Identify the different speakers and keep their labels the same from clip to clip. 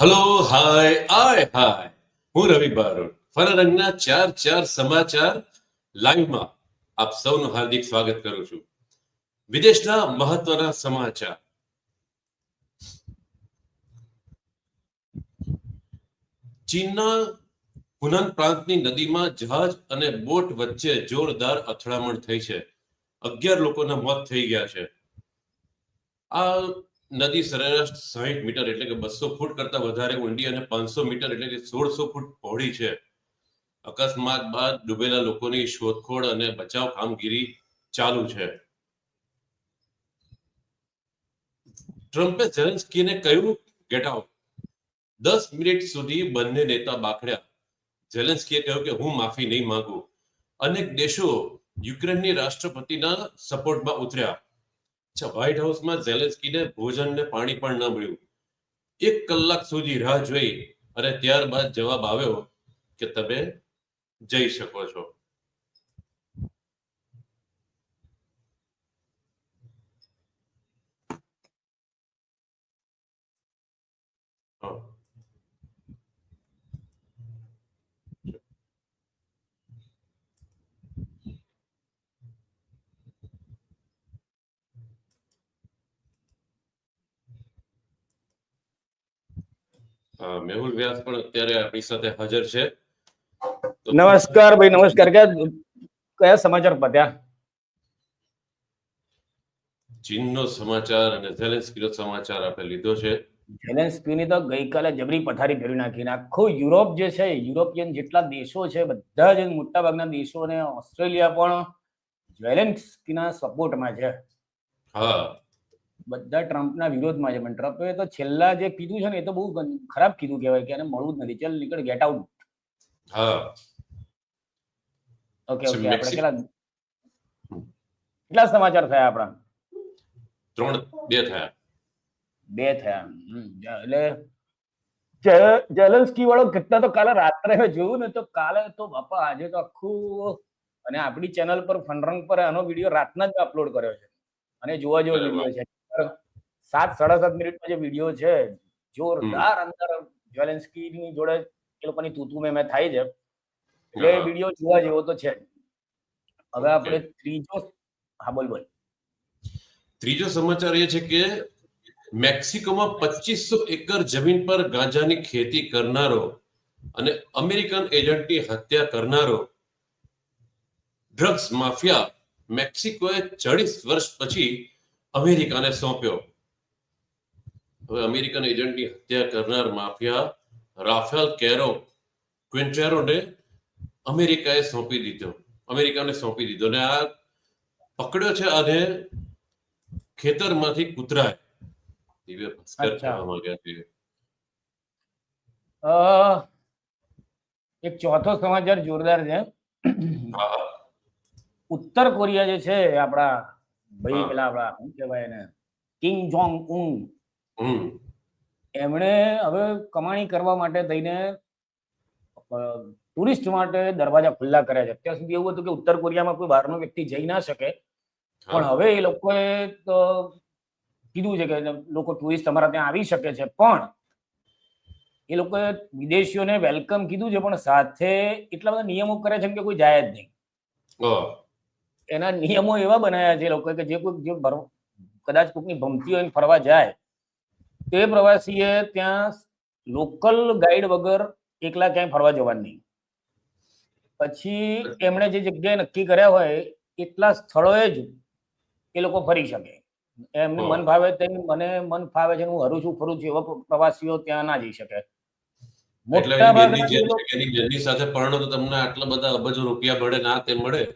Speaker 1: Hello hi આય હાય હું રવિ બારોટ. ફરરંગના ચાર ચાર સમાચાર લાઈવમાં આપ સૌનું હાર્દિક સ્વાગત કરું છું. વિદેશના મહત્વના સમાચાર. ચીનના હુનન પ્રાંતની નદીમાં જહાજ અને બોટ વચ્ચે જોરદાર અથડામણ થઈ છે. અગિયાર લોકોના મોત થઈ ગયા છે. આ નદી સરેરાશ સાહીઠ મીટર એટલે કે બસો ફૂટ કરતા વધારે ઊંડી અને પાંચસો મીટર એટલે કે સોળસો ફૂટ પહોળી છે. અકસ્માત બાદ ડૂબેલા લોકોની શોધખોળ અને બચાવ કામગીરી ચાલુ છે. ટ્રમ્પે ઝેલેન્સ્કીને કહ્યું ગેટ આઉટ દસ મિનિટ સુધી બંને નેતા બાખડ્યા. ઝેલેન્સ્કીએ કહ્યું કે, હું માફી નહીં માંગુ. અનેક દેશો યુક્રેનની રાષ્ટ્રપતિના સપોર્ટમાં ઉતર્યા. અચ્છા વ્હાઇટ હાઉસમાં ઝેલેન્સ્કીને ભોજન ને પાણી પણ ન મળ્યું. એક કલાક સુધી રાહ જોઈ અને ત્યારબાદ જવાબ આવ્યો કે તમે જઈ શકો છો હા. હા, મેહુલ વ્યાસ પણ અત્યારે આપણી સાથે હાજર છે.
Speaker 2: નમસ્કાર ભાઈ નમસ્કાર. કયા કયા સમાચાર પત્યા
Speaker 1: ચીનનો સમાચાર અને ઝેલેન્સ્કીનો સમાચાર આપણે લીધો છે.
Speaker 2: ઝેલેન્સ્કીની તો ગઈકાલે જબરી પથારી ફેરવી નાખીને આખું યુરોપ જે છે યુરોપિયન જેટલા દેશો છે બધા જ મોટા ભાગના દેશો અને ઓસ્ટ્રેલિયા પણ ઝેલેન્સ્કીના સપોર્ટમાં છે.
Speaker 1: હા.
Speaker 2: બધા ટ્રમ્પના વિરોધમાં છે પણ ટ્રમ્પે તો છેલ્લા જે કીધું છે ને એ તો બહુ ખરાબ કીધું કહેવાય કે એને મળવું જ નથી. ચાલ નીકળ ગેટ આઉટ ઓકે ઓકે આપણે કેટલા કેટલા સમાચાર થયા આપણા?
Speaker 1: ત્રણ બે થયા.
Speaker 2: બે થયા. એટલે જેલેન્સ્કી વાળો કેટલા તો કાલે રાત્રે જોયું ને તો કાલે તો બાપા આજે તો આખું અને આપણી ચેનલ પર ફનરંગ પર આનો વીડિયો રાતના જ અપલોડ કર્યો છે. અને જોવા જેવો વીડિયો છે. સાત સાડા સાત મિનિટનો જે વીડિયો છે જોરદાર અંદર જેલેન્સ્કી ની જોડે એ લોકોની તૂતુ મેં મેં થાય છે. એટલે વીડિયો જોવા જેવો તો છે હવે આપણે ત્રીજો હા બોલ બોલ.
Speaker 1: ત્રીજો સમાચાર એ છે કે મેક્સિકોમાં પચીસો એકર જમીન પર ગાંજાની ખેતી કરનારો અને અમેરિકન એજન્ટની હત્યા કરનારો ડ્રગ્સ માફિયા મેક્સિકોએ ચાળીસ વર્ષ પછી અમેરિકાને સોંપ્યો. હવે અમેરિકન એજન્ટની હત્યા કરનાર માફિયા રાફેલ કેરો ક્વિન્ટેરોને અમેરિકાએ સોંપી દીધો. અમેરિકાને સોંપી દીધો ને આ પકડ્યો છે અને ખેતરમાંથી કૂતરાય. દિવ્ય ભાસ્કર
Speaker 2: અચ્છા.
Speaker 1: કહેવા માંગ્યા છે.
Speaker 2: એક ચોથો સમાચાર જોરદાર છે. ઉત્તર કોરિયા જે છે આપણા ભાઈ પેલા આપડા શું કહેવાય એને? કિંગ જોંગ
Speaker 1: ઉંગ
Speaker 2: એમણે હવે કમાણી કરવા માટે થઈને ટુરિસ્ટ માટે દરવાજા ખુલ્લા કર્યા છે. અત્યાર સુધી એવું હતું કે ઉત્તર કોરિયામાં કોઈ બહારનો વ્યક્તિ જઈ ના શકે. પણ હવે એ લોકોએ તો કીધું છે કે લોકો ટુરિસ્ટ અમારા ત્યાં આવી શકે છે. પણ એ લોકોએ વિદેશીઓને વેલકમ કીધું છે પણ સાથે એટલા બધા નિયમો કરે છે કે કોઈ જાય જ નહીં. એના નિયમો એવા બનાવ્યા છે એ લોકોએ કે જે કોઈ જે કદાચ કોઈકની ભમતી હોય ફરવા જાય તે પ્રવાસીએ ત્યાં લોકલ ગાઈડ વગર એકલા ક્યાંય ફરવા જવાનું નહીં. પછી એમણે જે જગ્યાએ નક્કી કર્યા હોય એટલા સ્થળોએ જ એ લોકો ફરી શકે. એમનું મન ભાવે તેમ મને મન ફાવે છે હું હરું છું ફરું છું એવા પ્રવાસીઓ ત્યાં ના જઈ શકે. મોટા ભાગના લોકો-
Speaker 1: સાથે પરણો તો તમને આટલા બધા અબજો રૂપિયા મળે ના તે મળે?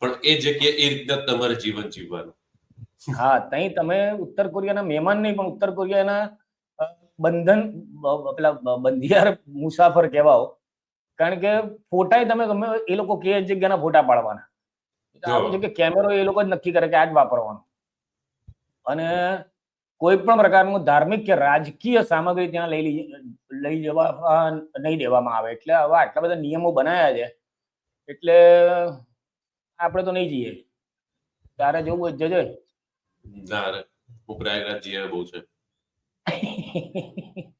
Speaker 1: પણ એ જગ્યાએ એ રીતના તમારે જીવન જીવવાનું.
Speaker 2: હા તઈ તમે ઉત્તર કોરિયાના મહેમાન નહીં પણ ઉત્તર કોરિયાના બંધન પેલા બંધિયાર મુસાફર કહેવાઓ. કારણ કે ફોટા તમે ગમે એ લોકો કે જગ્યાના ફોટા પાડવાના. આવું કે કેમેરો એ લોકો જ નક્કી કરે કે આ જ વાપરવાનો. અને કોઈ પણ પ્રકારનું ધાર્મિક કે રાજકીય સામગ્રી ત્યાં લઈ લઈ- લઈ જવા નહીં દેવામાં આવે. એટલે હવે આટલા બધા નિયમો બનાવ્યા છે. એટલે આપણે તો નહીં જઈએ. તારે જવું હોય જજે
Speaker 1: ના રે હું પ્રયાગરાજ જઈએ બહુ છે.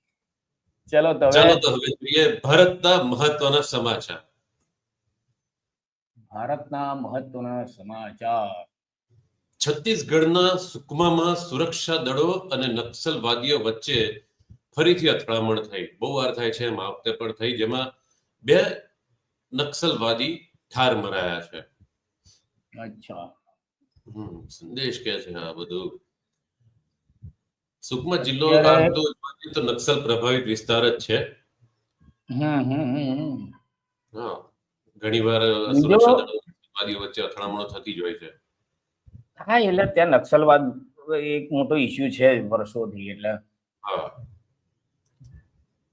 Speaker 2: ચલો તો
Speaker 1: ચલો તો હવે જોઈએ ભારતના મહત્વના સમાચાર.
Speaker 2: ભારતના મહત્વના સમાચાર.
Speaker 1: છત્તીસગઢના સુકમામાં સુરક્ષા દળો અને નક્સલવાદીઓ વચ્ચે ફરીથી અથડામણ થઈ. બહુ વાર થાય છે એમ આ વખતે પણ થઈ જેમાં બે નક્સલવાદી ઠાર મરાયા છે.
Speaker 2: અચ્છા.
Speaker 1: હમ, સંદેશ કે છે આ બધું? સુકમા જિલ્લો આમ તો તો નક્સલ પ્રભાવિત વિસ્તાર જ છે.
Speaker 2: હમ હમ હમ હમ.
Speaker 1: હા ઘણીવાર સુરક્ષા દળો વચ્ચે અથડામણો થતી જ હોય છે.
Speaker 2: હા એટલે ત્યાં નક્સલવાદ એક મોટો ઇશ્યુ છે વર્ષોથી એટલે.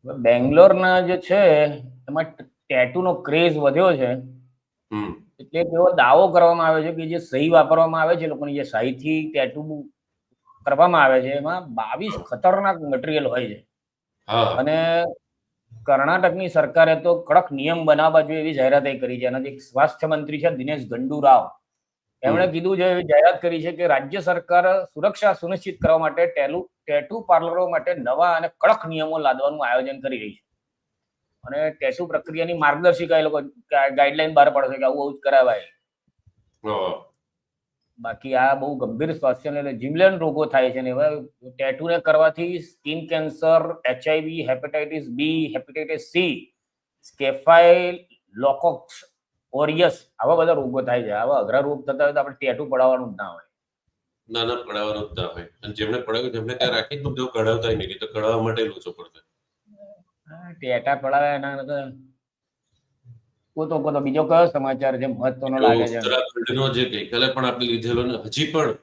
Speaker 2: બેંગ્લોરના જે છે એમાં ટેટુ નો ક્રેઝ વધ્યો છે.
Speaker 1: હમ.
Speaker 2: એટલે એવો દાવો કરવામાં આવે છે કે જે સહી વાપરવામાં આવે છે લોકોની જે સહીથી ટેટુ કરવામાં આવે છે એમાં બાવીસ ખતરનાક મટીરિયલ હોય છે. અને કર્ણાટકની સરકારે તો કડક નિયમ બનાવવા જોઈએ એવી જાહેરાત કરી છે. એના જે સ્વાસ્થ્ય મંત્રી છે દિનેશ ગંડુરાવ. એમણે કીધું છે એવી જાહેરાત કરી છે કે રાજ્ય સરકાર સુરક્ષા સુનિશ્ચિત કરવા માટે ટેલુ ટેટુ પાર્લરો માટે નવા અને કડક નિયમો લાદવાનું આયોજન કરી રહી છે. અને ટેટુ પ્રક્રિયાની માર્ગદર્શિકા એ લોકો ગાઈડલાઈન બહાર પડશે કે આવું આવું જ કરાવાય. બાકી આ બહુ ગંભીર સ્વાસ્થ્ય જીવલેણ રોગો થાય છે ને હવે ટેટુને કરવાથી skin cancer HIV hepatitis B hepatitis C staphylococcus aureus આવા બધા રોગો થાય છે. આવા અઘરા રોગ થતા હોય તો આપણે ટેટુ પડાવવાનું જ ના હોય.
Speaker 1: નાના પડાવવાનું જ ના હોય. અને જેમને પડાવ્યું તેમને ત્યાં રાખી જ મૂકજો કઢાવતા નહીં તો કઢાવવા માટે લોચો પડશે
Speaker 2: હા, ટેટા પડાવે એના કોતો કોતો બીજો કયો સમાચાર છે મહત્વનો લાગે છે?
Speaker 1: ઉત્તરાખંડનો જે ગઈકાલે પણ આપણે લીધેલો ને હજી પણ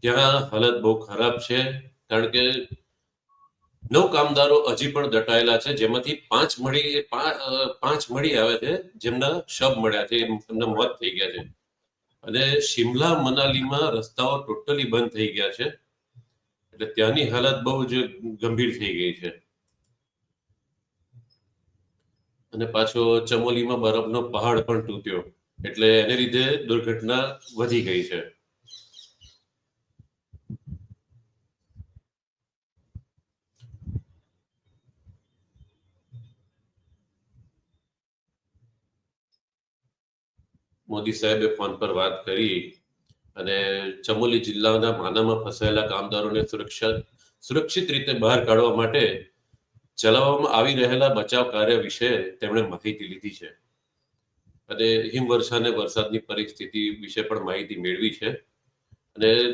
Speaker 1: ત્યાં હાલત બહુ ખરાબ છે કારણ કે નવ કામદારો હજી પણ દટાયેલા છે જેમાંથી પાંચ મળી પાંચ મળી આવે છે જેમના શબ મળ્યા છે એમ- એમના મોત થઈ ગયા છે. અને શિમલા મનાલીમાં રસ્તાઓ ટોટલી બંધ થઈ ગયા છે. એટલે ત્યાંની હાલત બહુ જ ગંભીર થઈ ગઈ છે. અને પાછો ચમોલીમાં બરફનો પહાડ પણ તૂટ્યો. એટલે એને લીધે દુર્ઘટના વધી ગઈ છે. મોદી સાહેબે ફોન પર વાત કરી અને ચમોલી જિલ્લાના માનામાં ફસાયેલા કામદારોને સુરક્ષા સુરક્ષિત રીતે બહાર કાઢવા માટે ચલાવવામાં આવી રહેલા બચાવ કાર્ય વિશે તેમણે માહિતી લીધી છે. અને હિમવર્ષા અને વરસાદની પરિસ્થિતિ વિશે પણ માહિતી મેળવી છે. અને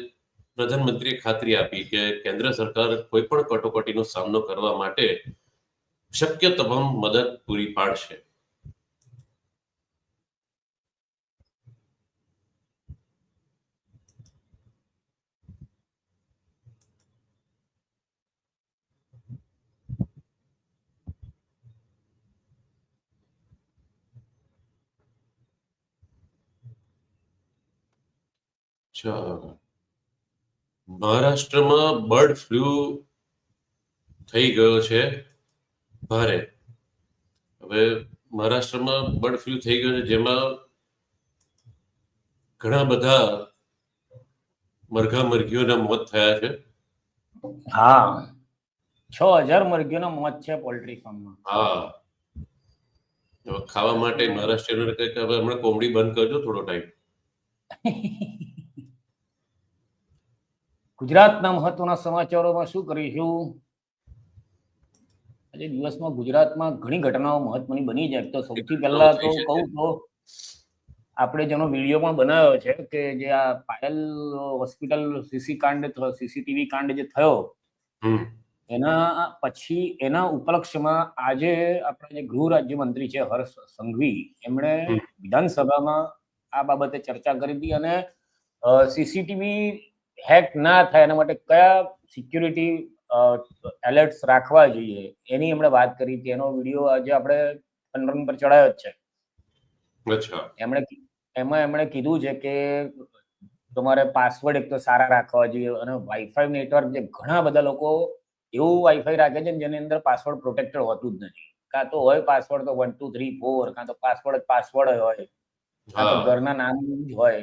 Speaker 1: પ્રધાનમંત્રીએ ખાતરી આપી કે કેન્દ્ર સરકાર કોઈ પણ કટોકટીનો સામનો કરવા માટે શક્ય તમામ મદદ પૂરી પાડશે. અચ્છા મહારાષ્ટ્રમાં બર્ડ ફ્લૂ થઈ ગયો છે ભારે. હવે મહારાષ્ટ્રમાં બર્ડ ફ્લૂ થઈ ગયો છે જેમાં ઘણા બધા મરઘા મરઘીઓના મોત થયા છે.
Speaker 2: હા. છ હજાર મરઘીઓના મોત છે પોલ્ટ્રી ફાર્મમાં
Speaker 1: હા. ખાવા માટે મહારાષ્ટ્રીયનો કંઈક હવે હમણાં કોમડી બંધ કરજો થોડો ટાઈમ
Speaker 2: ગુજરાતના મહત્વના સમાચારોમાં શું કરીશું? આજે દિવસમાં ગુજરાતમાં ઘણી ઘટનાઓ મહત્વની બની જાય તો સૌથી પહેલા તો કહું તો આપણે જેનો વીડિયો પણ બનાવ્યો છે કે જે આ પાયલ હોસ્પિટલ સીસી કાંડ સીસીટીવી કાંડ જે થયો
Speaker 1: હમ.
Speaker 2: એના પછી એના ઉપલક્ષમાં આજે આપણા જે ગૃહ રાજ્યમંત્રી છે હર્ષ સંઘવી એમણે વિધાનસભામાં આ બાબતે ચર્ચા કરી હતી અને સીસીટીવી હેક ના થાય એના માટે કયા સિક્યુરિટી એલર્ટ્સ રાખવા જોઈએ? એની એમણે વાત કરી હતી. એનો વીડિયો આજે આપણે પંદર પર ચડાયો જ છે.
Speaker 1: અચ્છા.
Speaker 2: એમણે એમાં એમણે કીધું છે કે તમારે પાસવર્ડ એક તો સારા રાખવા જોઈએ અને વાઈફાઈ નેટવર્ક જે ઘણા બધા લોકો એવું વાઈફાઈ રાખે છે જેની અંદર પાસવર્ડ પ્રોટેક્ટેડ હોતું જ નથી. કાં તો હોય પાસવર્ડ તો વન ટુ થ્રી ફોર કાં તો પાસવર્ડ જ પાસવર્ડ હોય. કાં તો ઘરના નામ જ હોય.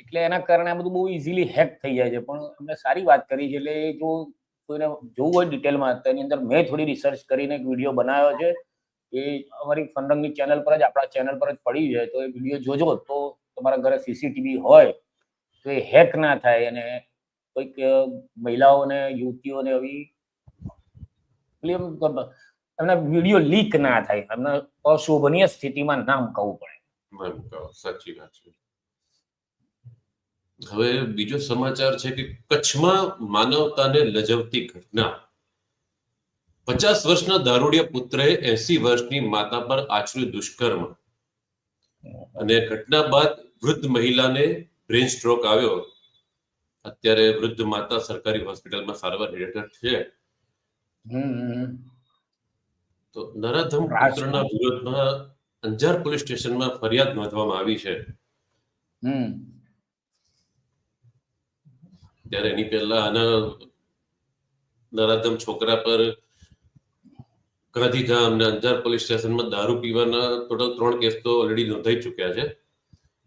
Speaker 2: એટલે એના કારણે આ બધું બહુ ઇઝીલી હેક થઈ જાય છે. પણ અમે સારી વાત કરી છે. એટલે જો કોઈને જોવું હોય ડિટેલમાં તો એની અંદર મેં થોડી રિસર્ચ કરીને એક વીડિયો બનાવ્યો છે. એ અમારી ફનરંગની ચેનલ પર જ, આપણા ચેનલ પર જ પડી છે. તો એ વીડિયો જોજો. તો તમારા ઘરે સીસીટીવી હોય, તો એ હેક ના થાય. અને કોઈક મહિલાઓને, યુવતીઓને આવી એમના વીડિયો લીક ના થાય. એમને અશોભનીય સ્થિતિમાં નામ કહવું પડે.
Speaker 1: બરાબર. સાચી વાત છે. હવે બીજો સમાચાર છે કે કચ્છમાં માનવતાને લજવતી ઘટના. પચાસ વર્ષના દારૂડિયા પુત્રે એસી વર્ષની માતા પર આચર્યું દુષ્કર્મ. અને ઘટના બાદ વૃદ્ધ મહિલાને બ્રેન સ્ટ્રોક આવ્યો. અત્યારે વૃદ્ધ માતા સરકારી હોસ્પિટલમાં સારવાર હેઠળ છે. તો નરાધમ પુત્રના વિરોધમાં અંજાર પોલીસ સ્ટેશનમાં ફરિયાદ નોંધવામાં આવી છે.
Speaker 2: હમ.
Speaker 1: ત્યારે એની પહેલા આના નરાધમ છોકરા પર ગાંધીધામ ને અંજાર પોલીસ સ્ટેશનમાં દારૂ પીવાના ટોટલ ત્રણ કેસ તો ઓલરેડી નોંધાઈ ચૂક્યા છે.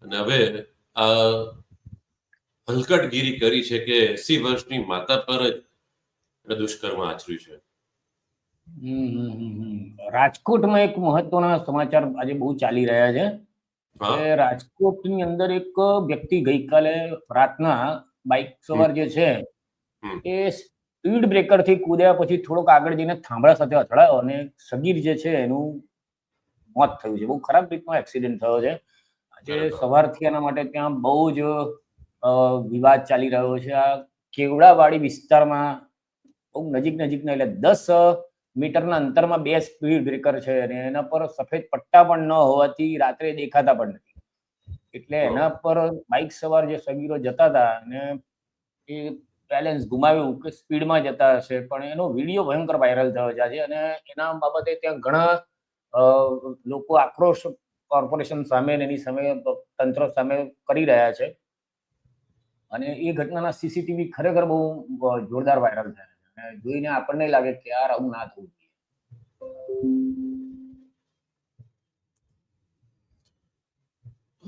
Speaker 1: અને હવે આ હલકટગીરી કરી છે કે એસી વર્ષની માતા પર જ એને દુષ્કર્મ આચર્યું છે.
Speaker 2: રાજકોટમાં એક મહત્વના સમાચાર આજે બહુ ચાલી રહ્યા છે.
Speaker 1: હા.
Speaker 2: રાજકોટની અંદર એક વ્યક્તિ ગઈકાલે રાતના બાઇક સવાર જે છે એ સ્પીડ બ્રેકરથી કૂદ્યા પછી થોડોક આગળ જઈને થાંભળા સાથે અથડાયો અને સગીર જે છે એનું મોત થયું છે. બહુ ખરાબ રીતનો એક્સિડન્ટ થયો છે. આજે સવારથી એના માટે ત્યાં બહુ જ વિવાદ ચાલી રહ્યો છે. આ કેવડાવાડી વિસ્તારમાં બહુ નજીક નજીકના એટલે દસ મીટરના અંતરમાં બે સ્પીડ બ્રેકર છે અને એના પર સફેદ પટ્ટા પણ ન હોવાથી રાત્રે દેખાતા પણ નથી. એટલે એના પર બાઇક સવાર જે સગીરો જતા હતા અને એ બેલેન્સ ગુમાવ્યું કે સ્પીડમાં જતા હશે. પણ એનો વીડિયો ભયંકર વાયરલ થયો છે અને એના બાબતે ત્યાં ઘણા લોકો આક્રોશ કોર્પોરેશન સામે એની સામે તંત્ર સામે કરી રહ્યા છે. અને એ ઘટનાના સીસીટીવી ખરેખર બહુ જોરદાર વાયરલ થયા છે. અને જોઈને આપણને લાગે કે યાર, આવું ના થવું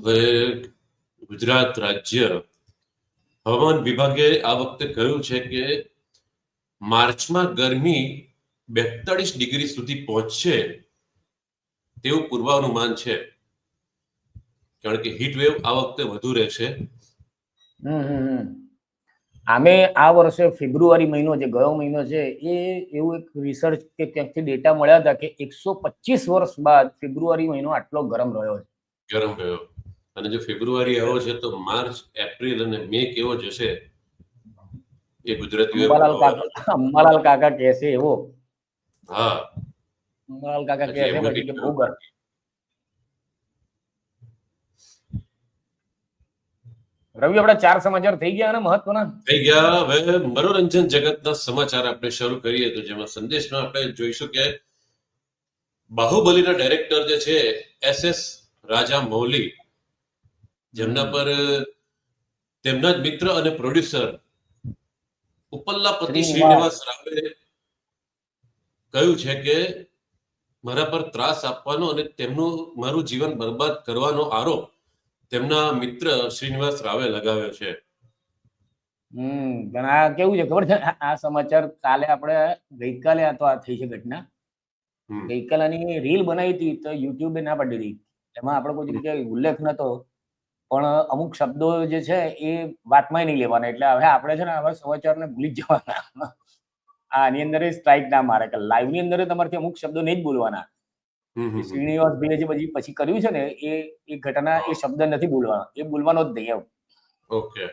Speaker 1: હવે ગુજરાત રાજ્ય હવામાન વિભાગે આ વખતે કહ્યું છે કે માર્ચમાં ગરમી બેતાળીસ ડિગ્રી સુધી પહોંચશે તેવું પૂર્વાનુમાન છે. કારણ કે હીટ વેવ આ વખતે વધુ રહેશે.
Speaker 2: આમે આ વર્ષે ફેબ્રુઆરી મહિનો જે ગયો મહિનો છે એ એવું એક રિસર્ચ કે ક્યાંકથી ડેટા મળ્યા હતા કે એકસો પચીસ વર્ષ બાદ ફેબ્રુઆરી મહિનો આટલો ગરમ રહ્યો છે.
Speaker 1: ગરમ રહ્યો. અને જો ફેબ્રુઆરી આવો છે તો માર્ચ એપ્રિલ અને મે કેવો જશે? એ ગુજરાતીઓ
Speaker 2: અંબાલાલ કાકા કહે છે એવો.
Speaker 1: હા.
Speaker 2: અંબાલાલ કાકા કહે છે કે બહુ રવિ આપડા ચાર સમાચાર થઈ ગયા અને મહત્વના?
Speaker 1: થઈ ગયા. હવે મનોરંજન જગતના સમાચાર આપણે શરૂ કરીએ તો જેમાં સંદેશમાં આપણે જોઈશું કે બાહુબલીના ડાયરેક્ટર જે છે એસ એસ રાજા મૌલી જેમના પર તેમના જ મિત્ર અને પ્રોડ્યુસર ઉપલ્લા
Speaker 2: પતિ
Speaker 1: શ્રીનિવાસ. રાવે કહ્યું છે કે મારા પર ત્રાસ આપવાનો અને તેમનું મારું જીવન બરબાદ કરવાનો આરોપ તેમના મિત્ર શ્રીનિવાસ રાવે લગાવ્યો છે.
Speaker 2: હમ પણ આ કેવું છે ખબર છે? આ- આ સમાચાર કાલે આપણે ગઈકાલે આ તો આ થઈ છે ઘટના. ગઈકાલે આની રીલ બનાવી હતી તો યુટ્યુબે ના પાડી હતી એમાં આપણે કોઈ જગ્યાએ ઉલ્લેખ નતો. પણ અમુક શબ્દો જે છે એ વાતમાં નહીં લેવાના. એટલે હવે આપણે છે ને આવા સમાચારને ભૂલી જ જવાના. આની અંદર સ્ટ્રાઇક ના મારે. કે લાઈવની અંદર તમારથી અમુક શબ્દો નહીં જ બોલવાના. શ્રીનિવાસ ભાઈ જે પછી પછી કર્યું છે ને એ એ ઘટના એ શબ્દ નથી બોલવાનો. એ બોલવાનો જ નહીં
Speaker 1: ઓકે.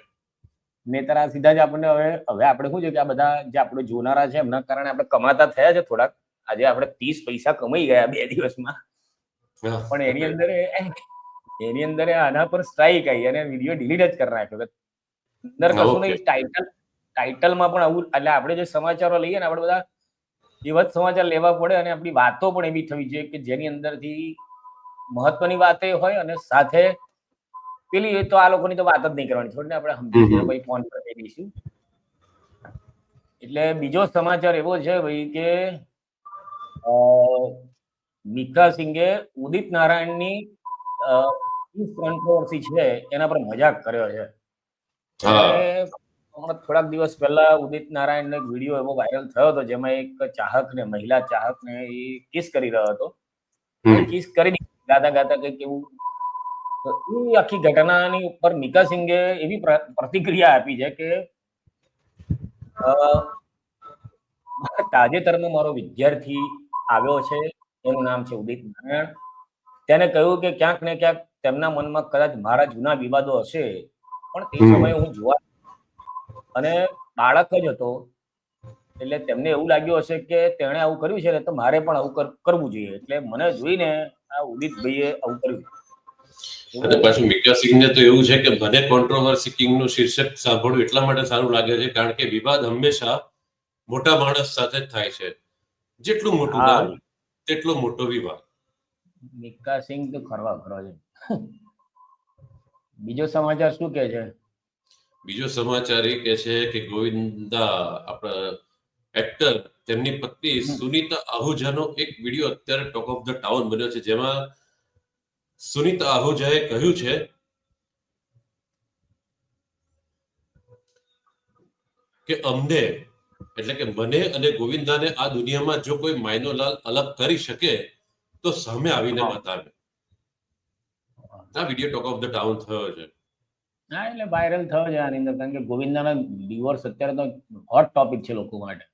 Speaker 2: નહીતર આ સીધા જ આપણને હવે હવે આપણે શું છે કે આ બધા જે આપણે જોનારા છે એમના કારણે આપણે કમાતા થયા છે થોડાક. આજે આપણે ત્રીસ પૈસા કમાઈ ગયા બે દિવસમાં. પણ એની અંદર એની અંદર આના પર સ્ટ્રાઇક આવી અને વીડિયો ડિલીટ જ કરી નાખ્યો. અંદર કશું નહીં ટાઇટલ ટાઇટલમાં પણ આવું એટલે આપણે જે સમાચારો લઈએ ને આપણે બધા એવા જ સમાચાર લેવા પડે અને આપણી વાતો પણ એવી થવી જોઈએ કે જેની અંદરથી મહત્વની વાત એ હોય અને સાથે પેલી તો આ લોકોની તો વાત જ નહીં કરવાની છોડને આપણે સમજી. ભાઈ ફોન પર કહી દઈશું એટલે બીજો સમાચાર એવો છે ભાઈ કે અ, મિકા સિંઘે ઉદિત નારાયણની કોન્ટ્રોવર્સી છે એના પર મજાક કર્યો છે. થોડાક દિવસ પહેલા ઉદિત નારાયણનો એક વીડિયો એવો વાયરલ થયો હતો જેમાં એક ચાહકને મહિલા ચાહકને એ કિસ કરી રહ્યો હતો. કિસ કરી ગાતા ગાતા કંઈક એવું. તો એ આખી ઘટનાની ઉપર મિકા સિંઘે એવી પ્રતિક્રિયા આપી છે કે તાજેતરમાં મારો વિદ્યાર્થી આવ્યો છે એનું નામ છે ઉદિત નારાયણ. તેને કહ્યું કે ક્યાંક ને ક્યાંક તેમના મનમાં કદાચ મારા જૂના વિવાદો હશે પણ તે સમયે હું જોવા અને બાળક જ હતો એટલે તેમને એવું લાગ્યું હશે કે તેણે આવું કર્યું છે ને તો મારે પણ આવું કરવું જોઈએ. એટલે મને જોઈને આ ઉદિત ભાઈએ આવું કર્યું.
Speaker 1: અને પાછું મિકા સિંહને તો એવું છે કે મને કોન્ટ્રોવર્સી કિંગનું શીર્ષક સાંભળવું એટલા માટે સારું લાગે છે કારણ કે વિવાદ હંમેશા મોટા માણસ સાથે જ થાય છે. જેટલું મોટું નામ તેટલો મોટો વિવાદ.
Speaker 2: મિકા સિંહ તો ખરવા ખરવા છે. બીજો સમાચાર શું કે છે?
Speaker 1: બીજો સમાચાર એ કે છે કે ગોવિંદા આપણા એક્ટર તેમની પત્ની. સુનીતા આહુજાનો એક વીડિયો અત્યારે ટોક ઓફ ધ ટાઉન બન્યો છે જેમાં સુનીતા આહુજાએ કહ્યું છે કે અમને એટલે કે મને અને ગોવિંદાને આ દુનિયામાં જો કોઈ માયનો લાલ અલગ કરી શકે તો સામે આવીને બતાવે. આ video talk of the town થયો છે
Speaker 2: હા એટલે વાયરલ થયો છે આની અંદર. કારણ કે ગોવિંદાના ડિવોર્સ અત્યારે તો હોટ ટોપિક છે લોકો માટે.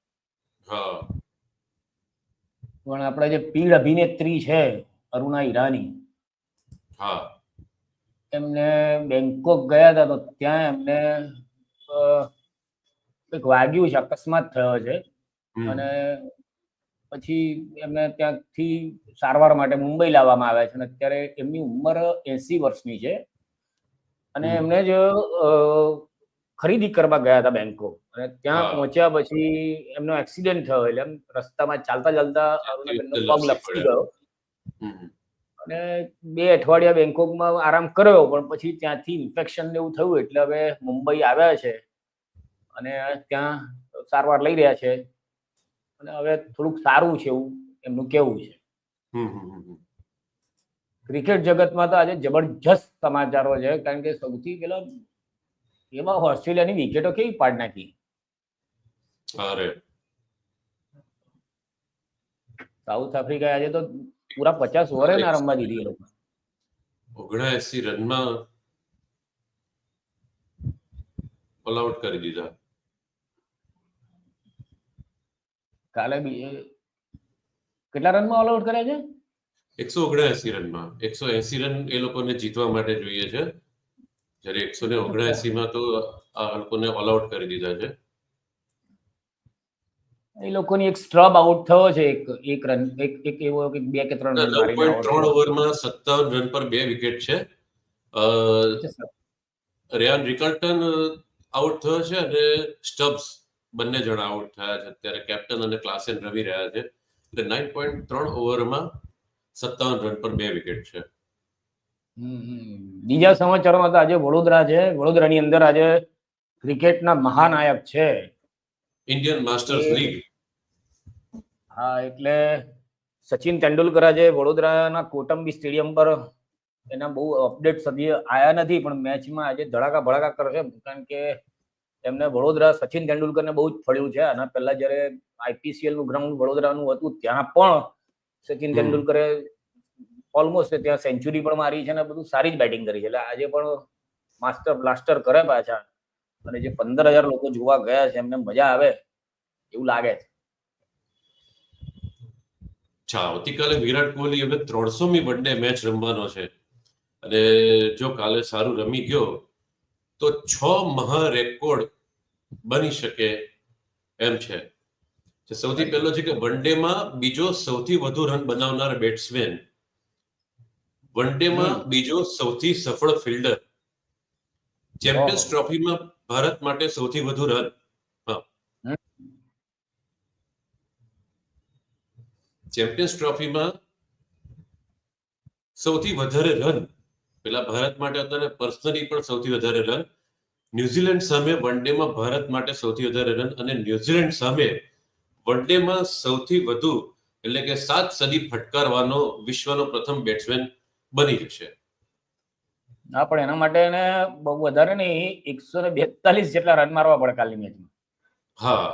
Speaker 1: હા.
Speaker 2: પણ આપણે જે પીડ અભિનેત્રી છે અરુણા ઈરાની
Speaker 1: હા.
Speaker 2: એમને બેંકોક ગયા હતા તો ત્યાં એમને કંઈક વાગ્યું છે અકસ્માત થયો છે. અને પછી એમને ત્યાંથી સારવાર માટે મુંબઈ લાવવામાં આવ્યા છે અને અત્યારે એમની ઉંમર એસી વર્ષની છે. અને. એમને જ ખરીદી કરવા ગયા હતા બેંકો. અને ત્યાં પહોંચ્યા પછી એમનો એક્સિડન્ટ થયો એટલે એમ રસ્તામાં ચાલતા ચાલતા પગ
Speaker 1: લપસી
Speaker 2: ગયો. અને બે અઠવાડિયા બેંકોકમાં આરામ કર્યો પણ પછી ત્યાંથી ઇન્ફેક્શન એવું થયું એટલે હવે મુંબઈ આવ્યા છે. અને ત્યાં સારવાર લઈ રહ્યા છે. હવે થોડુંક સારું છે એવું એમનું કેવું છે. ક્રિકેટ જગતમાં તો આજે જબરજસ્ત સમાચારો છે કારણ કે સૌથી પેલા એમાં ઓસ્ટ્રેલિયાની વિકેટો કેવી પાડ નાખી?
Speaker 1: અરે.
Speaker 2: સાઉથ આફ્રિકા આજે તો પૂરા પચાસ ઓવરે ના રમવા દીધી એ લોકો.
Speaker 1: ઓગણસી રનમાં ઓલ આઉટ કરી દીધા.
Speaker 2: કાલે કેટલા રનમાં ઓલ આઉટ કર્યા છે?
Speaker 1: એકસો ઓગણસી રનમાં. એકસો એસી રન એ લોકોને જીતવા માટે જોઈએ છે. જ્યારે એકસો ને ઓગણસી માં તો આ લોકોને ઓલ આઉટ કરી દીધા છે.
Speaker 2: એ લોકોની એક સ્ટ્રબ આઉટ થયો છે એક એક રન એક એક એવો કે બે કે ત્રણ રન મારીને
Speaker 1: ત્રણ ઓવરમાં સત્તાવન રન પર બે વિકેટ છે. રેયાન રિકલ્ટન આઉટ થયો છે અને સ્ટબ્સ બંને જણા આઉટ થયા છે. અત્યારે કેપ્ટન અને ક્લાસેન રમી રહ્યા છે. એટલે નાઇન પોઈન્ટ ત્રણ ઓવરમાં સત્તાવન રન પર બે વિકેટ છે.
Speaker 2: બીજા સમાચારોમાં તો આજે વડોદરા છે. વડોદરાની અંદર આજે ક્રિકેટના મહાનાયક છે.
Speaker 1: ઇન્ડિયન માસ્ટર્સ લીગ
Speaker 2: હા એટલે સચિન તેંડુલકર આજે વડોદરાના કોટંબી સ્ટેડિયમ પર એના બહુ અપડેટ સદી આયા નથી પણ મેચમાં આજે ધડાકા ભડાકા કરશે કારણ કે એમને વડોદરા સચિન તેંડુલકરને બહુ જ ફળ્યું છે. આના પહેલા જ્યારે આઈપીસીએલનું ગ્રાઉન્ડ વડોદરાનું હતું ત્યાં પણ સચિન તેંડુલકરે ઓલમોસ્ટ ત્યાં સેન્ચુરી પણ મારી છે અને બધું સારી જ બેટિંગ કરી છે. એટલે આજે પણ માસ્ટર બ્લાસ્ટર કરે પાછા. અને જે પંદર હજાર લોકો જોવા ગયા છે એમને મજા આવે એવું લાગે છે.
Speaker 1: અચ્છા આવતીકાલે વિરાટ કોહલી હવે ત્રણસોમી વનડે મેચ રમવાનો છે. અને જો કાલે સારું રમી ગયો તો છ મહા રેકોર્ડ બની શકે એમ છે. સૌથી પહેલો છે કે વન વનડેમાં બીજો સૌથી વધુ રન બનાવનાર બેટ્સમેન વનડેમાં
Speaker 2: માં
Speaker 1: બીજો સૌથી સફળ ફિલ્ડર ચેમ્પિયન્સ ટ્રોફીમાં ભારત માટે સૌથી વધુ રન. ચેમ્પિયન્સ ટ્રોફીમાં સૌથી વધારે રન પેલા ભારત માટે અત્યારે પર્સનલી પણ સૌથી વધારે રન ન્યુઝીલેન્ડ સામે વનડેમાં ભારત માટે સૌથી વધારે રન અને ન્યુઝીલેન્ડ સામે વનડેમાં સૌથી વધુ એટલે કે સાત સદી ફટકારવાનો વિશ્વનો પ્રથમ બેટ્સમેન બની જશે.
Speaker 2: હા પણ એના માટે એને બહુ વધારે નહીં એકસો ને બેતાલીસ જેટલા રન મારવા પડે કાલની મેચમાં
Speaker 1: હા.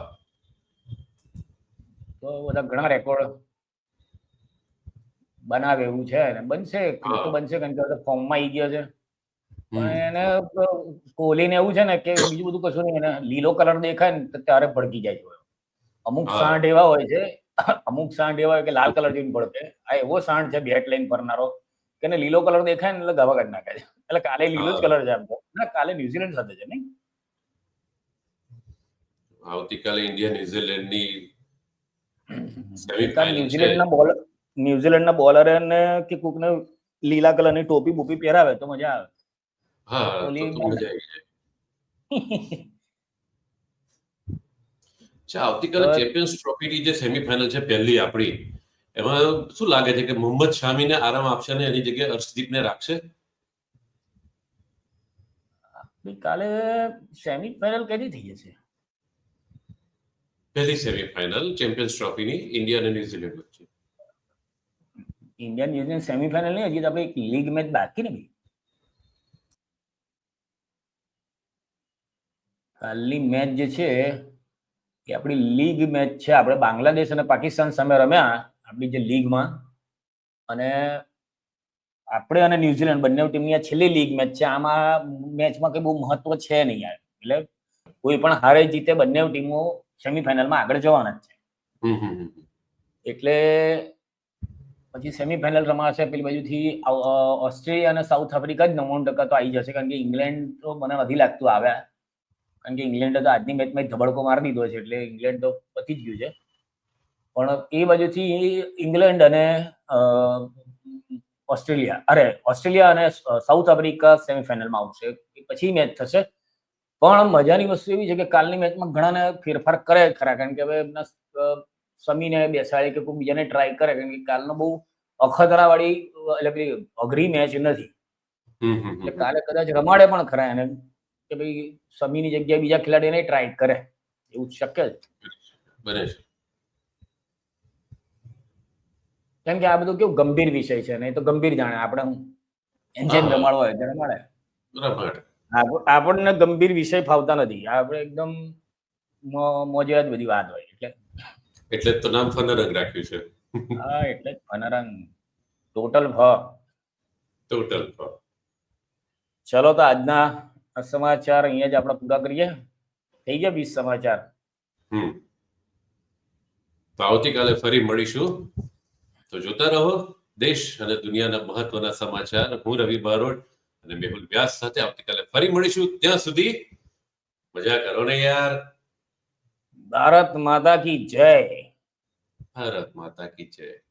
Speaker 2: તો બધા ઘણા રેકોર્ડ બનાવે એવું છે અને બનશે તો બનશે કારણ કે ફોર્મમાં આવી ગયો છે. પણ એને કોહલીને એવું છે ને કે બીજું બધું કશું નહીં એને લીલો કલર દેખાય ને ત્યારે ભડકી જાય છે અમુક. સાંઠ એવા હોય છે અમુક સાંઠ એવા હોય કે લાલ કલર જેવી ભડકે આ એવો સાંઠ છે બેટ લઈને ફરનારો કે એને લીલો કલર દેખાય ને એટલે ગવા કાઢી નાખે છે. એટલે કાલે લીલો જ કલર છે આમ તો. ના કાલે ન્યુઝીલેન્ડ સાથે છે નહીં.
Speaker 1: આવતીકાલે ઇન્ડિયા ન્યુઝીલેન્ડની
Speaker 2: ન્યુઝીલેન્ડના બોલર ન્યુઝીલેન્ડના બોલરે ને કે કુકને લીલા કલરની ટોપી બોપી પહેરાવે તો મજા આવે.
Speaker 1: હા તો તો મજા આવી જાય. અચ્છા આવતીકાલે ચેમ્પિયન્સ ટ્રોફીની જે સેમીફાઇનલ છે પહેલી આપણી એમાં શું લાગે છે કે મોહમ્મદ શામીને આરામ આપશે ને એની જગ્યાએ અર્શદીપને રાખશે?
Speaker 2: કાલે સેમીફાઇનલ કદી થઈ જશે?
Speaker 1: પહેલી સેમીફાઇનલ ચેમ્પિયન્સ ટ્રોફીની ઇન્ડિયા અને ન્યુઝીલેન્ડ વચ્ચે.
Speaker 2: ઇન્ડિયા ન્યુઝીલેન્ડ સેમીફાઇનલ નહીં હજી તો આપણે એક લીગ મેચ બાકી ને ભઈ. કાલની મેચ જે છે એ આપણી લીગ મેચ છે. આપણે બાંગ્લાદેશ અને પાકિસ્તાન સામે રમ્યા આપણી જે લીગમાં અને આપણે અને ન્યુઝીલેન્ડ બંને ટીમની આ છેલ્લી લીગ મેચ છે. આમાં મેચમાં કંઈ બહુ મહત્વ છે નહીં યાર. એટલે કોઈ પણ હારે જીતે બંને ટીમો સેમીફાઇનલમાં આગળ જવાના જ છે. એટલે પછી સેમીફાઇનલ રમાશે પેલી બાજુથી ઓસ્ટ્રેલિયા અને સાઉથ આફ્રિકા જ નવ્વાણું ટકા તો આવી જશે. કારણ કે ઇંગ્લેન્ડ તો મને નથી લાગતું આવ્યા. કારણ કે ઇંગ્લેન્ડે તો આજની મેચમાં ધબડકો મારી દીધો છે એટલે ઇંગ્લેન્ડ તો પતી જ ગયું છે. પણ એ બાજુથી ઇંગ્લેન્ડ અને ઓસ્ટ્રેલિયા અરે ઓસ્ટ્રેલિયા અને સાઉથ આફ્રિકા સેમીફાઇનલમાં આવશે. પછી મેચ થશે. પણ મજાની વસ્તુ એવી છે કે કાલની મેચમાં ઘણાને ફેરફાર કરે ખરા. કારણ કે હવે એમના સમીને બેસાડે કે કોઈ બીજાને ટ્રાય કરે. કારણ કે કાલનો બહુ અખતરા વાળી એટલે પેલી અઘરી મેચ નથી. એટલે કાલે કદાચ રમાડે પણ ખરા એને. કે ભાઈ સમીની જગ્યાએ બીજા ખેલાડીને ટ્રાય કરે. એવું શક્ય છે.
Speaker 1: બને છે.
Speaker 2: કેમ કે આ બધું કેવું ગંભીર વિષય છે નહીં તો ગંભીર જાણે આપણે હું. રમાડવો હોય તો રમાડે. આપણને ગંભીર વિષય ફાવતા નથી. આપણે એકદમ મો- મોજેરા જ બધી વાત હોય એટલે.
Speaker 1: એટલે તો નામ ફનરંગ રાખ્યું છે.
Speaker 2: હા એટલે ફનરંગ. ટોટલ ફ.
Speaker 1: ટોટલ
Speaker 2: ચલો તો આજના આ સમાચાર અહીંયા જ આપણે પૂરા કરીએ. થઈ ગયા વીસ સમાચાર.
Speaker 1: હમ. તો આવતીકાલે ફરી મળીશું. તો જોતા રહો દેશ અને દુનિયાના મહત્વના સમાચાર. હું રવિ બારોટ અને મેહુલ વ્યાસ સાથે આવતીકાલે ફરી મળીશું. ત્યાં સુધી મજા કરો ને યાર.
Speaker 2: ભારત માતા કી જય.
Speaker 1: ભારત માતા કી જય.